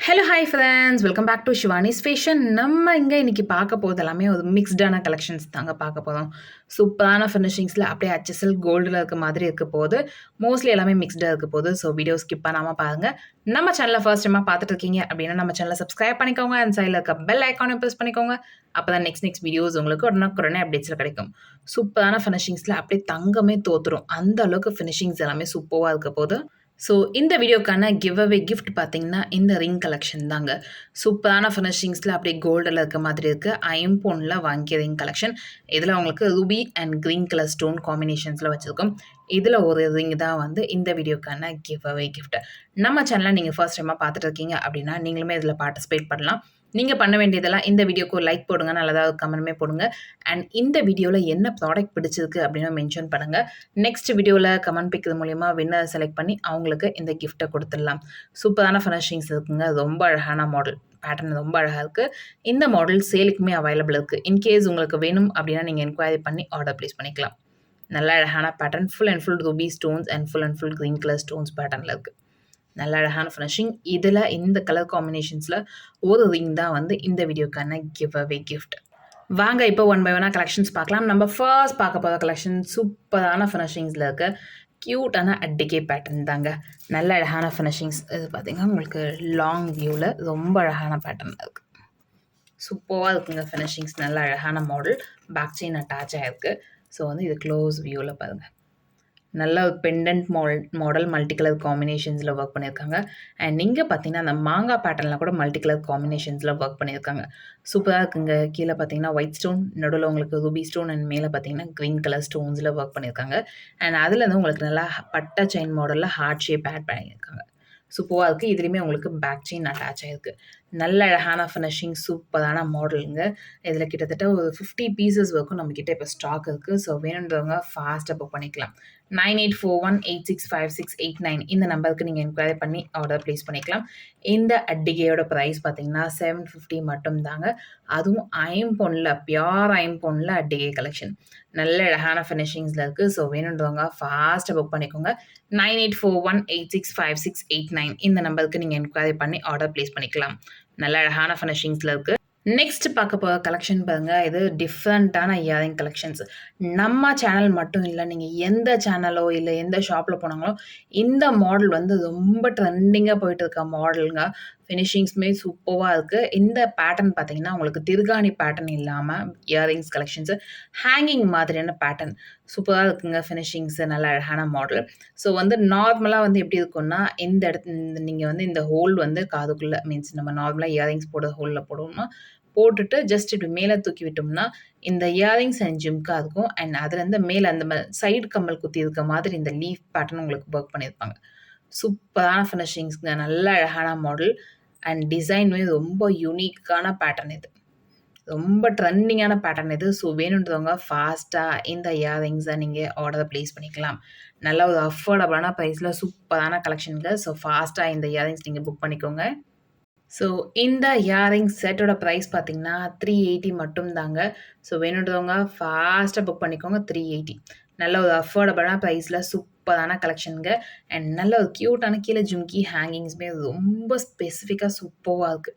Hello hi friends welcome back to Shivani's fashion நம்ம இங்கே இன்றைக்கி பார்க்க போகிறது எல்லாமே ஒரு மிக்ஸ்டான கலெக்ஷன்ஸ் தாங்க பார்க்க போகிறோம் சூப்பரான ஃபினிஷிங்ஸில் அப்படியே ஹச்எஸ்எல் கோல்டில் இருக்க மாதிரி இருக்க போது மோஸ்ட்லி எல்லாமே மிக்ஸ்டாக இருக்க போது ஸோ வீடியோ ஸ்கிப் பண்ணாமல் பாருங்கள் நம்ம சேனலை ஃபர்ஸ்ட் டைமாக பார்த்துட்டு இருக்கீங்க அப்படின்னா நம்ம சேனலை சப்ஸ்கிரைப் பண்ணிக்கோங்க. அண்ட் சைடில் இருக்க பெல் ஐக்கானும் ப்ரெஸ் பண்ணிக்கோங்க. அப்போ தான் நெக்ஸ்ட் நெக்ஸ்ட் வீடியோஸ் உங்களுக்கு உடனே அப்டேட்ஸில் கிடைக்கும். சூப்பரான ஃபினிஷிங்ஸில் அப்படியே தங்கமே தோற்றுரும் அந்த அளவுக்கு ஃபினிஷிங்ஸ் எல்லாமே சூப்பராக இருக்க போது ஸோ இந்த வீடியோக்கான கிவ் அவே கிஃப்ட் பார்த்தீங்கன்னா இந்த ரிங் கலெக்ஷன் தாங்க. சூப்பரான ஃபினிஷிங்ஸில் அப்படியே கோல்டில் இருக்க மாதிரி இருக்குது ஐம்போனில் வாங்கிய ரிங் கலெக்ஷன் இதில் உங்களுக்கு ruby and green colour stone காம்பினேஷன்ஸில் வச்சுருக்கோம். இதில் ஒரு ரிங் தான் வந்து இந்த வீடியோக்கான கிவ் அவே கிஃப்ட் நம்ம சேனலை நீங்கள் ஃபர்ஸ்ட் டைமாக பார்த்துட்டு இருக்கீங்க அப்படின்னா நீங்களுமே இதில் பார்ட்டிசிபேட் பண்ணலாம். நீங்கள் பண்ண வேண்டியதெல்லாம் இந்த வீடியோக்கு ஒரு லைக் போடுங்க நல்லதாக கமெண்ட்மே போடுங்க. அண்ட் இந்த வீடியோவில் என்ன ப்ராடக்ட் பிடிச்சிருக்கு அப்படின்னு மென்ஷன் பண்ணுங்கள் நெக்ஸ்ட் வீடியோவில் கமெண்ட் பிக்கிறது மூலிமா வின்னர் செலக்ட் பண்ணி அவங்களுக்கு இந்த கிஃப்ட்டை கொடுத்துடலாம். சூப்பரான ஃபினிஷிங்ஸ் இருக்குங்க. ரொம்ப அழகான மாடல் பேட்டர்ன் ரொம்ப அழகாக இருக்குது இந்த மாடல் சேலுக்குமே அவைலபிள் இருக்குது இன்கேஸ் உங்களுக்கு வேணும் அப்படின்னா நீங்கள் என்கொயரி பண்ணி ஆர்டர் ப்ளேஸ் பண்ணிக்கலாம். நல்ல அழகான pattern full and full ruby stones and full and full green colour stones பேட்டர்னில் இருக்குது நல்ல அழகான ஃபினிஷிங் இதில் இந்த கலர் காம்பினேஷன்ஸில் ஒரு ரிங் தான் வந்து இந்த வீடியோக்கான கிவ் அவே கிஃப்ட் வாங்க இப்போ ஒன் பை ஒன்னாக கலெக்ஷன்ஸ் பார்க்கலாம். நம்ம ஃபர்ஸ்ட் பார்க்க போகிற கலெக்ஷன் சூப்பரான ஃபினிஷிங்ஸில் இருக்க. க்யூட்டான அட்டிகே பேட்டர்ன் தாங்க. நல்ல அழகான ஃபினிஷிங்ஸ் இது பார்த்திங்கன்னா உங்களுக்கு லாங் வியூவில் ரொம்ப அழகான பேட்டர்ன் இருக்குது சூப்பராக இருக்குங்க ஃபினிஷிங்ஸ் நல்ல அழகான மாடல் பேக் செயின் அட்டாச் ஆகிருக்கு ஸோ வந்து இது க்ளோஸ் வியூவில் பாருங்கள் நல்ல ஒரு pendant model model multi colour காம்பினேஷன்ஸில் work பண்ணியிருக்காங்க அண்ட் இங்கே பார்த்தீங்கன்னா அந்த மாங்காய் பேட்டர்னில் கூட மல்டி கலர் காம்பினேஷன்ஸில் ஒர்க் பண்ணியிருக்காங்க சூப்பராக இருக்குங்க. கீழே பார்த்தீங்கன்னா ஒயிட் ஸ்டோன் நடுவில் உங்களுக்கு ரூபி ஸ்டோன் அண்ட் மேலே பார்த்தீங்கன்னா க்ரீன் கலர் ஸ்டோன்ஸில் ஒர்க் பண்ணியிருக்காங்க அண்ட் அதில் வந்து உங்களுக்கு நல்லா பட்டா செயின் மாடலில் ஹார்ட் ஷேப் ஆட் பண்ணியிருக்காங்க சூப்பராக இருக்குது இதுலேயுமே உங்களுக்கு பேக் செயின் அட்டாச் ஆகிருக்கு நல்ல அழகான ஃபினிஷிங் சூப்பரான மாடலுங்க இதில் கிட்டத்தட்ட ஒரு ஃபிஃப்டி பீசஸ் வரைக்கும் நம்மக்கிட்ட இப்போ ஸ்டாக் இருக்குது ஸோ வேணுன்றவங்க ஃபாஸ்ட்டாக புக் பண்ணிக்கலாம். Nine eight four one eight six five six eight nine இந்த நம்பருக்கு நீங்கள் என்கொயரி பண்ணி ஆர்டர் ப்ளேஸ் பண்ணிக்கலாம். இந்த அட்டிகையோட ப்ரைஸ் பார்த்தீங்கன்னா செவன் ஃபிஃப்டி மட்டும் தாங்க அதுவும் ஐம்பொன்னில் பியோர் ஐம்பொன்னில் அட்டிகை கலெக்ஷன் நல்ல அழகான ஃபினிஷிங்ஸில் இருக்குது ஸோ வேணுன்றவங்க ஃபாஸ்ட்டாக புக் பண்ணிக்கோங்க. Nine eight four one eight six five six eight nine இந்த நம்பருக்கு நீங்கள் என்கொயரி பண்ணி ஆர்டர் ப்ளேஸ் பண்ணிக்கலாம். நல்ல அழகான ஃபினிஷிங்ஸில் இருக்குது நெக்ஸ்ட் பார்க்க போகிற கலெக்ஷன் பாருங்கள் இது டிஃப்ரெண்ட்டான இயரிங் கலெக்ஷன்ஸ் நம்ம சேனல் மட்டும் இல்லை நீங்கள் எந்த சேனலோ இல்லை எந்த ஷாப்பில் போனாங்களோ இந்த மாடல் வந்து ரொம்ப ட்ரெண்டிங்காக போயிட்டு இருக்க மாடலுங்க ஃபினிஷிங்ஸுமே சூப்பராக இருக்குது இந்த பேட்டர்ன் பார்த்தீங்கன்னா உங்களுக்கு திருகாணி பேட்டர்ன் இல்லாமல் இயரிங்ஸ் கலெக்ஷன்ஸு ஹேங்கிங் மாதிரியான பேட்டர்ன் சூப்பராக இருக்குங்க ஃபினிஷிங்ஸு நல்ல அழகான மாடல் ஸோ வந்து நார்மலாக வந்து எப்படி இருக்கும்னா இந்த இடத்து நீங்கள் வந்து இந்த ஹோல் வந்து காதுக்குள்ளே மீன்ஸ் நம்ம நார்மலாக இயரிங்ஸ் போடுற ஹோலில் போடுவோம்னா போட்டுட்டு ஜஸ்ட் இப்படி மேலே தூக்கி விட்டோம்னா இந்த இயரிங்ஸ் அண்ட் ஜிம்கா இருக்கும். அண்ட் அதுலேருந்து மேலே அந்த சைடு கம்மல் குத்தி இருக்க மாதிரி இந்த லீஃப் பேட்டர்ன் உங்களுக்கு ஒர்க் பண்ணியிருப்பாங்க. சூப்பரான ஃபினிஷிங்ஸ்ங்க நல்ல அழகான மாடல் அண்ட் டிசைனுமே ரொம்ப யூனிக்கான பேட்டர்ன் இது. ரொம்ப ட்ரெண்டிங்கான பேட்டர்ன் இது. ஸோ வேணுன்றவங்க ஃபாஸ்ட்டாக இந்த இயரிங்ஸை நீங்கள் ஆர்டர் ப்ளேஸ் பண்ணிக்கலாம். நல்ல ஒரு அஃபோர்டபுளான ப்ரைஸில் சூப்பரான கலெக்ஷனுங்க ஸோ ஃபாஸ்ட்டாக இந்த இயரிங்ஸ் நீங்கள் புக் பண்ணிக்கோங்க. ஸோ இந்த இயரிங் செட்டோட ப்ரைஸ் பார்த்தீங்கன்னா த்ரீ எயிட்டி மட்டும்தாங்க. ஸோ வேணுன்றவங்க ஃபாஸ்ட்டாக புக் பண்ணிக்கோங்க த்ரீ எயிட்டி நல்ல ஒரு அஃபோர்டபுளான ப்ரைஸில் சூப்பரான கலெக்ஷனுங்க அண்ட் நல்ல ஒரு க்யூட்டான கீழே ஜும்கி ஹேங்கிங்ஸுமே ரொம்ப ஸ்பெசிஃபிக்காக சூப்பராக இருக்குது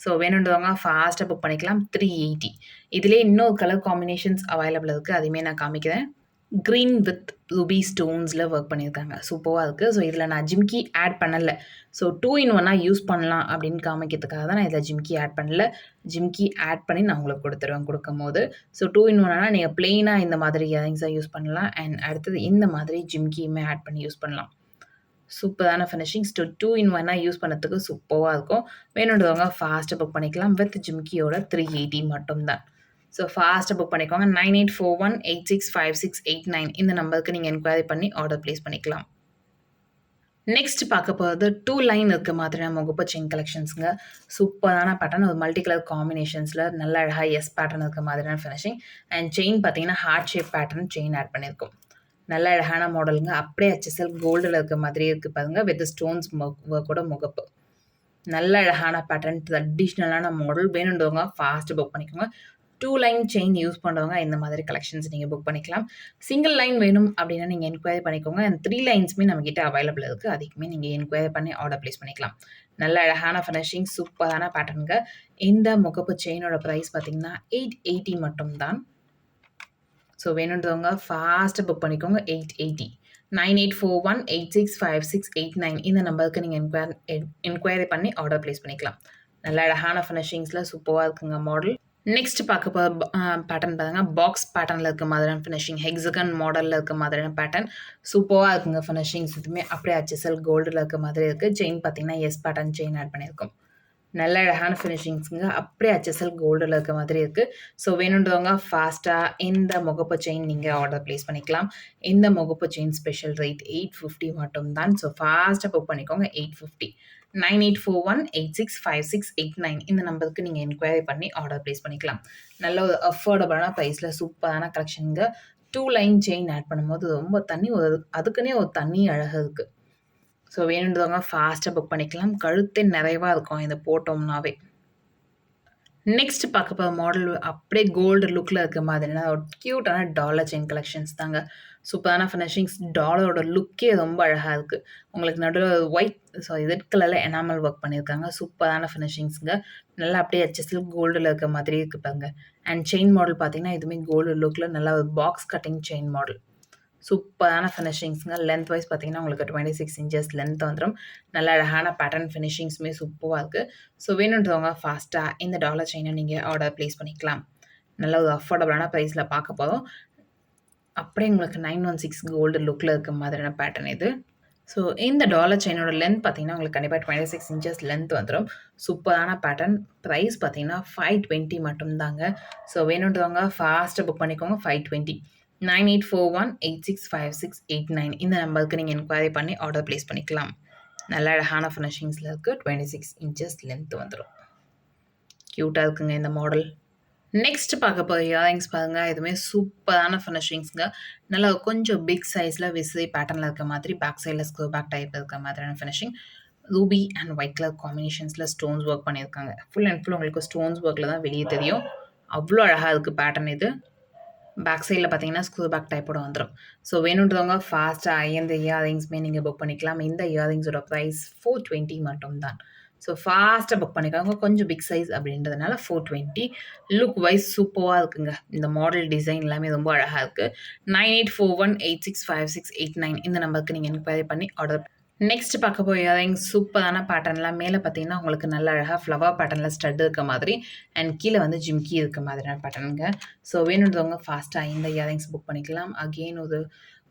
ஸோ வேணுன்றவங்க ஃபாஸ்ட்டாக புக் பண்ணிக்கலாம் த்ரீ எயிட்டி இதிலே இன்னொரு கலர் காம்பினேஷன்ஸ் அவைலபிள் இருக்குது அதையுமே நான் காமிக்கிறேன். க்ரீன் வித் ருபி ஸ்டோன்ஸில் ஒர்க் பண்ணியிருக்காங்க. சூப்பராக இருக்குது ஸோ இதில் நான் ஜிம்கி ஆட் பண்ணலை. ஸோ டூ இன் ஒன்னாக யூஸ் பண்ணலாம் அப்படின்னு காமிக்கிறதுக்காக தான் நான் இதில் ஜிம்கி ஆட் பண்ணல. ஜிம்கி ஆட் பண்ணி நான் உங்களுக்கு கொடுத்துருவேன் கொடுக்கும் போது ஸோ டூ இன் ஒன்னா நீங்கள் பிளெயினாக இந்த மாதிரி இயரிங்ஸாக யூஸ் பண்ணலாம். அண்ட் அடுத்தது இந்த மாதிரி ஜிம்கியுமே ஆட் பண்ணி யூஸ் பண்ணலாம். சூப்பரான ஃபினிஷிங் ஸ்டோ டூ இன் ஒன்னாக யூஸ் பண்ணுறதுக்கு சூப்பராக இருக்கும். வேணுன்றவங்க ஃபாஸ்ட்டாக புக் பண்ணிக்கலாம். வித் ஜிம்கியோட த்ரீ எயிட்டி மட்டும்தான். ஸோ ஃபாஸ்ட்டாக புக் பண்ணிக்கோங்க. Nine eight four one eight six five six eight nine இந்த நம்பருக்கு நீங்கள் என்கொயரி பண்ணி ஆர்டர் ப்ளேஸ் பண்ணிக்கலாம். நெக்ஸ்ட் பார்க்க போகிறது டூ லைன் இருக்க மாதிரியான முகப்பு செயின் கலெக்ஷன்ஸுங்க சூப்பரான பேட்டர்ன் ஒரு மல்டி கலர் காம்பினேஷன்ஸில் நல்ல அழகாக எஸ் பேட்டர்ன் இருக்க மாதிரியான ஃபினிஷிங் அண்ட் செயின் பார்த்தீங்கன்னா heart shape pattern chain add பண்ணியிருக்கோம் நல்ல அழகான மாடலுங்க அப்படியே ஹெச்எஸ்எல் கோல்டில் இருக்க மாதிரியே இருக்குது பாருங்க. வித் ஸ்டோன்ஸ் கூட முகப்பு. நல்ல அழகான பேட்டர்ன் ட்ரெடிஷ்னலான மாடல் வேணுன்றவங்க ஃபாஸ்ட்டு புக் பண்ணிக்கோங்க. டூ லைன் செயின் யூஸ் பண்ணுறவங்க இந்த மாதிரி கலெக்ஷன்ஸ் நீங்கள் புக் பண்ணிக்கலாம். சிங்கிள் லைன் வேணும் அப்படின்னா நீங்கள் என்கொயரி பண்ணிக்கோங்க. அண்ட் த்ரீ லைன்ஸுமே நம்மக்கிட்ட அவைலபிள் இருக்குது அதுக்குமே நீங்கள் என்கொயரி பண்ணி ஆர்டர் ப்ளேஸ் பண்ணிக்கலாம். நல்ல அழகான ஃபினிஷிங் சூப்பரான பேட்டர்னுங்க இந்த முகப்பு செயினோட ப்ரைஸ் பார்த்தீங்கன்னா எயிட் எயிட்டி மட்டும் தான் ஸோ வேணுன்றவங்க ஃபாஸ்ட்டாக புக் பண்ணிக்கோங்க. Eight eighty nine eight four one eight six five six eight nine இந்த நம்பருக்கு நீங்கள் என்கொயர் என்கொயரி பண்ணி ஆர்டர் ப்ளேஸ் பண்ணிக்கலாம். நல்ல அழகான ஃபினிஷிங்ஸில் சூப்பராக இருக்குங்க மாடல் நெக்ஸ்ட் பார்க்க போகிற பேட்டர்ன் பாருங்கள் பாக்ஸ் பேட்டர்னில் இருக்க மாதிரியான ஃபினிஷிங் ஹெக்ஸகன் மாடலில் இருக்க மாதிரியான பேட்டர்ன் சூப்பராக இருக்குங்க ஃபினிஷிங்ஸ் இதுவுமே அப்படியே அச்சசல் கோல்டில் இருக்க மாதிரி இருக்குது செயின் பார்த்தீங்கன்னா எஸ் பேட்டர்ன் செயின் ஆட் பண்ணியிருக்கோம். நல்ல அழகான ஃபினிஷிங்ஸுங்க அப்படியே அச்சசல் கோல்டில் இருக்க மாதிரி இருக்குது ஸோ வேணுன்றவங்க ஃபாஸ்ட்டாக இந்த முகப்பு செயின் நீங்கள் ஆர்டர் ப்ளேஸ் பண்ணிக்கலாம். இந்த முகப்பு chain special rate eight fifty மட்டும் தான் ஸோ ஃபாஸ்ட்டாக புக் பண்ணிக்கோங்க eight fifty nine eight four one eight six five six eight nine இந்த நம்பருக்கு நீங்கள் என்கொயரி பண்ணி ஆர்டர் ப்ளேஸ் பண்ணிக்கலாம். நல்ல ஒரு அஃபோர்டபுளான ப்ரைஸில் சூப்பரான கலெக்ஷனுங்க டூ லைன் செயின் ஆட் பண்ணும்போது ரொம்ப தண்ணி ஒரு அதுக்குன்னே ஒரு தண்ணி அழகாக இருக்குது ஸோ வேணுன்றவங்க ஃபாஸ்ட்டாக புக் பண்ணிக்கலாம். கழுத்தே நிறைவாக இருக்கும். இதை போட்டோம்னாவே. நெக்ஸ்ட் பார்க்க போகிற மாடல் அப்படியே கோல்டு லுக்கில் இருக்க மாதிரினா ஒரு க்யூட்டான டாலர் செயின் கலெக்ஷன்ஸ் தாங்க. சூப்பரான ஃபினிஷிங்ஸ் டாலரோட லுக்கே ரொம்ப அழகாக இருக்குது உங்களுக்கு நடுவில் ஒயிட் ஸோ ரெட் கலரில் எனாமல் ஒர்க் பண்ணியிருக்காங்க. சூப்பரான ஃபினிஷிங்ஸுங்க நல்லா அப்படியே ஹெச்எஸ்ல கோல்டில் இருக்க மாதிரி இருக்குப்பாங்க அண்ட் செயின் மாடல் பார்த்தீங்கன்னா இதுவுமே கோல்டு லுக்கில் நல்லா ஒரு பாக்ஸ் கட்டிங் செயின் மாடல் சூப்பரான ஃபினிஷிங்ஸுங்க லென்த் வைஸ் பார்த்தீங்கன்னா உங்களுக்கு டுவெண்ட்டி சிக்ஸ் இன்ச்சஸ் லென்த் வந்துடும் நல்ல அழகான பேட்டர்ன் ஃபினிஷிங்ஸுமே சூப்பராக இருக்குது ஸோ வேணுன்றவங்க ஃபாஸ்ட்டாக இந்த டாலர் செயினை நீங்கள் ஆர்டர் ப்ளேஸ் பண்ணிக்கலாம். நல்ல ஒரு அஃபோர்டபுளான ப்ரைஸில் பார்க்க போதும் அப்படியே உங்களுக்கு நைன் ஒன் சிக்ஸ் கோல்டு லுக்கில் இருக்க மாதிரியான பேட்டர்ன் இது. ஸோ இந்த டாலர் செயினோட லென்த் பார்த்தீங்கன்னா உங்களுக்கு கண்டிப்பாக டுவெண்ட்டி சிக்ஸ் இன்ச்சஸ் லென்த் வந்துடும் சூப்பரான பேட்டர்ன் ப்ரைஸ் பார்த்தீங்கன்னா ஃபைவ் டுவெண்ட்டி மட்டும்தாங்க. ஸோ வேணுன்றவங்க ஃபாஸ்ட்டாக புக் பண்ணிக்கோங்க five twenty nine eight four one eight six five six eight nine இந்த நம்பருக்கு நீங்கள் என்கொயரி பண்ணி ஆர்டர் ப்ளேஸ் பண்ணிக்கலாம். நல்ல அழகான ஃபினிஷிங்ஸில் இருக்குது டுவெண்ட்டி சிக்ஸ் இன்ச்சஸ் லென்த் வந்துடும் க்யூட்டாக இருக்குங்க இந்த மாடல் நெக்ஸ்ட் பார்க்க போகிற இயரிங்ஸ் பாருங்கள் எதுவுமே சூப்பரான ஃபினிஷிங்ஸுங்க நல்லா கொஞ்சம் பிக் சைஸில் விசிறி பேட்டர்னில் இருக்க மாதிரி பேக் சைடில் ஸ்க்ரூ பேக் டைப் இருக்க மாதிரியான finishing ruby and white colour காம்பினேஷன்ஸில் stones work பண்ணியிருக்காங்க. ஃபுல் அண்ட் ஃபுல் உங்களுக்கு ஸ்டோன்ஸ் ஒர்க்கில் தான் வெளியே தெரியும். அவ்வளோ அழகாக இருக்குது பேட்டர்ன் இது. பேக் சைடில் பார்த்தீங்கன்னா ஸ்க்ரூ பேக் டைப்போட வந்துடும் ஸோ வேணுன்றவங்க ஃபாஸ்ட்டாக எந்த இயரிங்ஸுமே நீங்கள் புக் பண்ணிக்கலாம். இந்த இயரிங்ஸோட ப்ரைஸ் ஃபோர் டுவெண்ட்டி மட்டும் தான் ஸோ ஃபாஸ்ட்டாக புக் பண்ணிக்கோங்க. கொஞ்சம் பிக் சைஸ் அப்படின்றதுனால ஃபோர் டுவெண்ட்டி லுக் வைஸ் சூப்பராக இருக்குங்க. இந்த மாடல் டிசைன் எல்லாமே ரொம்ப அழகாக இருக்குது nine eight four one eight six five six eight nine இந்த நம்பருக்கு நீங்கள் என்கொயரி பண்ணி ஆர்டர் நெக்ஸ்ட் பார்க்க போய் இயரிங் சூப்பரான பேட்டர்ன்லாம் மேலே பார்த்தீங்கன்னா உங்களுக்கு நல்ல அழகாக ஃப்ளவர் பேட்டர்னில் ஸ்டட் இருக்க மாதிரி அண்ட் கீழே வந்து ஜிம்கி இருக்க மாதிரியான பேட்டர்னுங்க ஸோ வேணுன்றவங்க ஃபாஸ்ட்டாக இந்த இயரிங்ஸ் புக் பண்ணிக்கலாம். அகெயின் ஒரு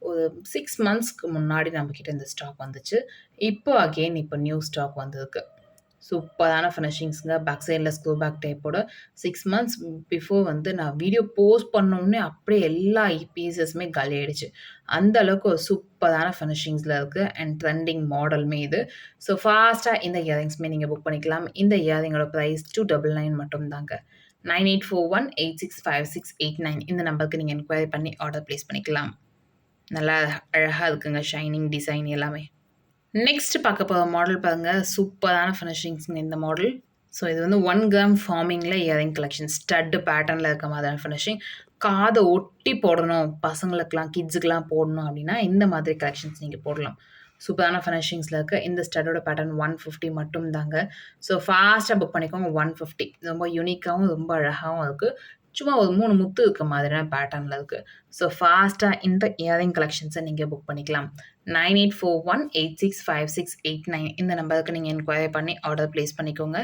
ஒரு சிக்ஸ் மந்த்ஸ்க்கு முன்னாடி நம்மக்கிட்ட இந்த ஸ்டாக் வந்துச்சு. இப்போ அகெயின் இப்போ நியூ ஸ்டாக் வந்திருக்கு. சூப்பரான ஃபினிஷிங்ஸுங்க பேக் சைடில் ஸ்க்ரூ பேக் டைப்போட சிக்ஸ் மந்த்ஸ் பிஃபோர் வந்து நான் வீடியோ போஸ்ட் பண்ணோடனே அப்படியே எல்லா பீசஸுமே காலி ஆயிடுச்சு. அந்த அளவுக்கு ஒரு சூப்பரான ஃபினிஷிங்ஸில் இருக்குது அண்ட் ட்ரெண்டிங் மாடலுமே இது. ஸோ ஃபாஸ்ட்டாக இந்த இயரிங்ஸுமே நீங்கள் புக் பண்ணிக்கலாம். இந்த இயரிங்கோட ப்ரைஸ் டூ டபுள் நைன் மட்டும் தாங்க nine eight four one eight six five six eight nine இந்த நம்பருக்கு நீங்கள் என்கொயரி பண்ணி ஆர்டர் ப்ளேஸ் பண்ணிக்கலாம். நல்லா அழகாக இருக்குங்க ஷைனிங் டிசைன் எல்லாமே. நெக்ஸ்ட் பார்க்க போகிற மாடல் பாருங்கள் சூப்பரான ஃபினிஷிங்ஸுங்க இந்த மாடல் ஸோ இது வந்து ஒன் கிராம் ஃபார்மிங்கில் இயரிங் கலெக்ஷன் ஸ்டட்டு பேட்டர்னில் இருக்க மாதிரியான ஃபினிஷிங் காதை ஒட்டி போடணும். பசங்களுக்கெலாம் கிட்ஸுக்கெலாம் போடணும் அப்படின்னா இந்த மாதிரி கலெக்ஷன்ஸ் நீங்கள் போடலாம். சூப்பரான ஃபினிஷிங்ஸில் இருக்க இந்த ஸ்டட்டோட பேட்டர்ன் ஒன் ஃபிஃப்டி மட்டும் தாங்க. ஸோ ஃபாஸ்ட்டாக புக் பண்ணிக்கோங்க ஒன் ஃபிஃப்டி ரொம்ப யூனிக்காகவும் ரொம்ப அழகாகவும் இருக்குது சும்மா ஒரு மூணு முத்து இருக்க மாதிரியான பேட்டர்னில் இருக்குது ஸோ ஃபாஸ்ட்டாக இந்த இயரிங் கலெக்ஷன்ஸை நீங்கள் புக் பண்ணிக்கலாம். Nine eight four one eight six five six eight nine இந்த நம்பருக்கு நீங்கள் என்கொயரி பண்ணி ஆர்டர் ப்ளேஸ் பண்ணிக்கோங்க.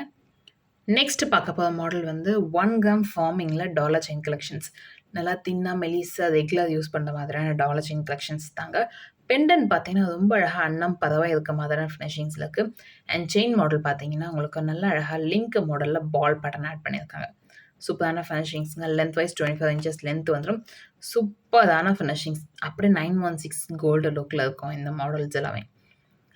நெக்ஸ்ட் பார்க்க போகிற மாடல் வந்து ஒன் கிராம் ஃபார்மிங்கில் டாலர் செயின் கலெக்ஷன்ஸ் நல்லா தின்னா மெலிசா ரெகுலர் யூஸ் பண்ணுற மாதிரியான டாலர் செயின் கலெக்ஷன்ஸ் தாங்க. பெண்டன் பார்த்தீங்கன்னா ரொம்ப அழகாக அன்னம் பதவாக இருக்க மாதிரியான ஃபினிஷிங்ஸில் இருக்குது அண்ட் செயின் மாடல் பார்த்தீங்கன்னா உங்களுக்கு நல்ல அழகாக லிங்க் மாடலில் பால் பேட்டர்ன் ஆட் பண்ணியிருக்காங்க. சூப்பரான ஃபினிஷிங்ஸுங்க length wise twenty five inches length வந்துடும் சூப்பரான ஃபினிஷிங்ஸ் அப்படியே நைன் ஒன் சிக்ஸ் கோல்டு லுக்கில் இருக்கும் இந்த மாடல்ஸ் எல்லாமே.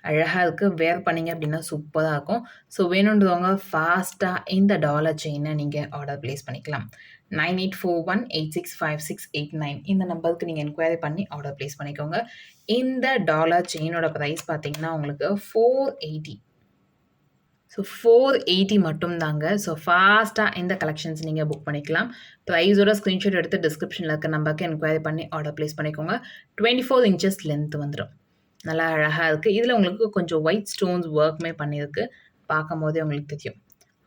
அழகாக இருக்குது வேர் பண்ணிங்க அப்படின்னா சூப்பராக இருக்கும். ஸோ வேணுன்றவங்க ஃபாஸ்ட்டாக இந்த டாலர் செயினை நீங்கள் ஆர்டர் ப்ளேஸ் பண்ணிக்கலாம். Nine eight four one eight six five six eight nine இந்த நம்பருக்கு நீங்கள் என்கொயரி பண்ணி ஆர்டர் ப்ளேஸ் பண்ணிக்கோங்க. இந்த டாலர் செயினோட ப்ரைஸ் பார்த்தீங்கன்னா உங்களுக்கு four eighty so four eighty மட்டும்தாங்க ஸோ ஃபாஸ்ட்டாக இந்த கலெக்ஷன்ஸ் நீங்கள் புக் பண்ணிக்கலாம் ப்ரைஸோட ஸ்க்ரீன்ஷாட் எடுத்து டிஸ்கிரிப்ஷனில் இருக்க நம்பருக்கு என்கொயரி பண்ணி ஆர்டர் ப்ளேஸ் பண்ணிக்கோங்க டுவெண்ட்டி ஃபோர் இன்ச்சஸ் லென்த் வந்துடும் நல்லா அழகாக இருக்குது இதில் உங்களுக்கு கொஞ்சம் ஒயிட் ஸ்டோன்ஸ் ஒர்க்குமே பண்ணியிருக்கு பார்க்கும்போதே உங்களுக்கு தெரியும்.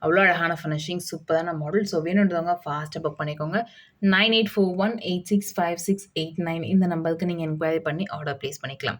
அவ்வளோ அழகான ஃபினிஷிங், சூப்பரான மாடல். ஸோ வேணுன்றவங்க ஃபாஸ்ட்டாக புக் பண்ணிக்கோங்க. 9841865689 இந்த நம்பருக்கு நீங்கள் என்கொயரி பண்ணி ஆர்டர் ப்ளேஸ் பண்ணிக்கலாம்.